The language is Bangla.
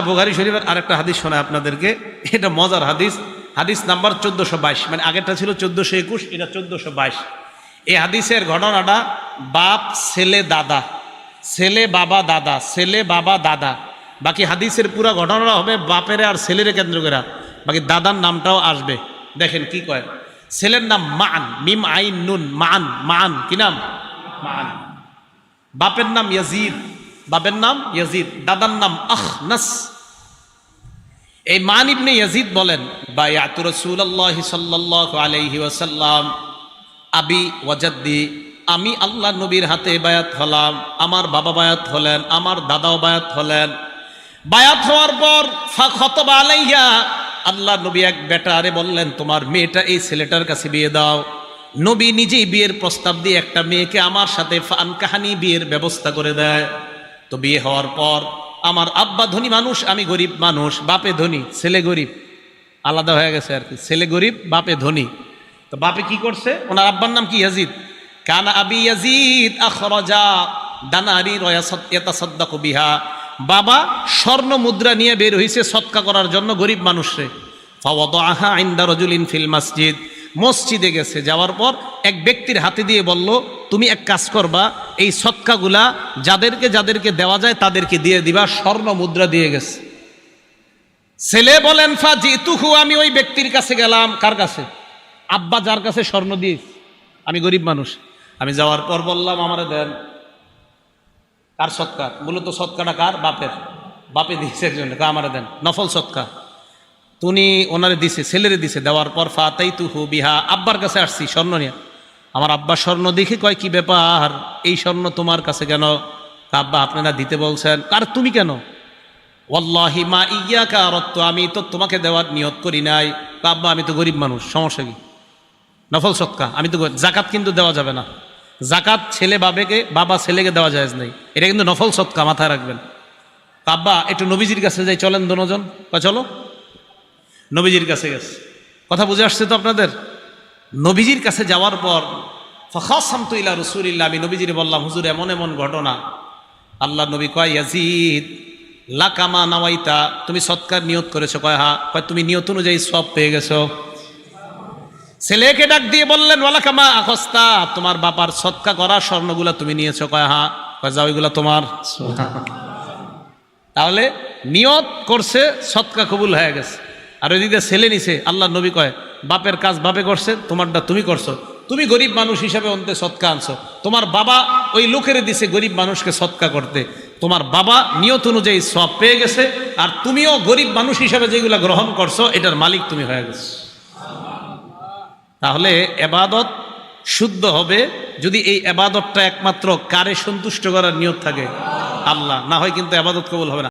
বুখারি শরীফের আরেকটা হাদিস শোনায় আপনাদেরকে। এটা মজার হাদিস। হাদিস নাম্বার চোদ্দোশো বাইশ। মানে আগেরটা ছিল চোদ্দোশো একুশ, এটা চোদ্দোশো বাইশ। এই হাদিসের ঘটনাটা বাপ, ছেলে, দাদা। ছেলে, বাবা, দাদা। ছেলে, বাবা, দাদা। বাকি হাদিসের পুরো ঘটনাটা হবে বাপেরে আর ছেলেরে কেন্দ্র করে। বাকি দাদার নামটাও আসবে। দেখেন কি কয়। ছেলের নাম মান, মিম আইন নুন, মান মান। কি নাম? মান। বাপের নাম ইয়াজিদ। বাপের নাম? ইয়াজিদ। দাদার নাম আখনাস এই মান ইবনে ইয়াজিদ বলেন, বায়াতু রাসূলুল্লাহ সাল্লাল্লাহু আলাইহি ওয়াসাল্লাম, আবি ওয়াজাদ্দি আমি আল্লাহ নবীর হাতে বায়াত হলাম, আমার বাবা বায়াত হলেন, আমার দাদাও বায়াত হলেন। বায়াত হওয়ার পর খতবা আলাইয়া আল্লাহ নবী এক বেটারে বললেন, তোমার মেয়েটা এই ছেলেটার কাছে বিয়ে দাও। নবী নিজেই বিয়ের প্রস্তাব দিয়ে একটা মেয়েকে আমার সাথে ফান কাহানি বিয়ের ব্যবস্থা করে দেয়। তো বিয়ে হওয়ার পর আমার আব্বা ধনী মানুষ, আমি গরিব মানুষ, বাপে ধনী, ছেলে গরিব। আলাদা হয়ে গেছে আর কি, ছেলে গরিব, বাপে ধনী। তো বাপে কি করছে? ওনার আব্বার নাম কি? ইয়াজিদ। কানা আবি ইয়াজিদ আখরাজা দানারি ইয়াতাসাদ্দাকু বিহা। বাবা স্বর্ণ মুদ্রা নিয়ে বের হইছে সৎকা করার জন্য গরিব মানুষরে। ফাওয়াদাহা ইনদা রাজুলিন ফিল মসজিদ। মসজিদে গেছে, যাওয়ার পর এক ব্যক্তির হাতে দিয়ে বলল, তুমি এক কাজ করবা এই সৎকাগুলা যাদেরকে যাদেরকে দেওয়া যায় তাদেরকে দিয়ে দিবা, স্বর্ণ মুদ্রা দিয়ে গেছে। ছেলে বলেন, ফা জিতুহু, আমি ওই ব্যক্তির কাছে গেলাম। কার কাছে? আব্বা যার কাছে স্বর্ণ দিস আমি গরিব মানুষ। আমি যাওয়ার পর বললাম, আমারে দেন। কার সৎকার মূলত সৎকারটা কার? বাপের। বাপে দিয়েছে একজন আমারে দেন। নফল সৎকার তুমি ওনারে দিছে, ছেলেরে দিছে। দেওয়ার পর, ফা তাই তুহু বিহা। আব্বার কাছে আসছি, স্বর্ণ নিয়ে। আমার আব্বা স্বর্ণ দেখে কয়, কি ব্যাপার? এই স্বর্ণ তোমার কাছে কেন? আব্বা আপনারা দিতে বলছেন, আর তুমি কেন? ওয়াল্লাহি মা ইয়া কারত্ব আমি তো তোমাকে দেওয়ার নিয়ত করি নাই। আব্বা, আমি তো গরিব মানুষ, সমস্যা কি? নফল সৎকা, আমি তো জাকাত কিন্তু দেওয়া যাবে না। জাকাত ছেলে বাবেকে, বাবা ছেলেকে দেওয়া যায় নাই। এটা কিন্তু নফল সৎকা, মাথায় রাখবেন। আব্বা, একটু নবীজির কাছে যাই, চলেন দোনোজন। বা চলো। নবীজির কাছে গেছে। কথা বুঝে আসছে তো আপনাদের? নবীজির কাছে যাওয়ার পর ফখাসাম তো ইলা রসুলিল্লা আমি নবীজির বললাম, হুজুর, এমন এমন ঘটনা। আল্লাহ নবী কয়, ইয়াজিদ লাকামা নাওয়াইতা তুমি সৎকার নিয়ত করেছ। কয়, হা কয়, তুমি নিয়ত অনুযায়ী সব পেয়ে গেছো। ছেলেকে ডাক দিয়ে বললেন ওয়ালাকামা আখস্তা, তোমার বাবার সৎকা করা স্বর্ণগুলা তুমি নিয়েছো। কয়, হা কয়, যাও ওইগুলা তোমার। তাহলে নিয়ত করছে, সৎকা কবুল হয়ে গেছে। আর ওইদিকে ছেলে নিছে, আল্লাহ নবী কয় বাপের কাজ বাপে করছে, তোমারটা তুমি করছ। তুমি গরিব মানুষ হিসাবে অন্তে সৎকা আনছো। তোমার বাবা ওই লোকের দিছে গরিব মানুষকে সৎকা করতে। তোমার বাবা নিয়ত অনুযায়ী সব পেয়ে গেছে, আর তুমিও গরিব মানুষ হিসাবে যেগুলো গ্রহণ করছ, এটার মালিক তুমি হয়ে গেছো। তাহলে এবাদত শুদ্ধ হবে যদি এই এবাদতটা একমাত্র কারে সন্তুষ্ট করার নিয়ত থাকে? আল্লাহ, না হয় কিন্তু এবাদত কবল হবে না।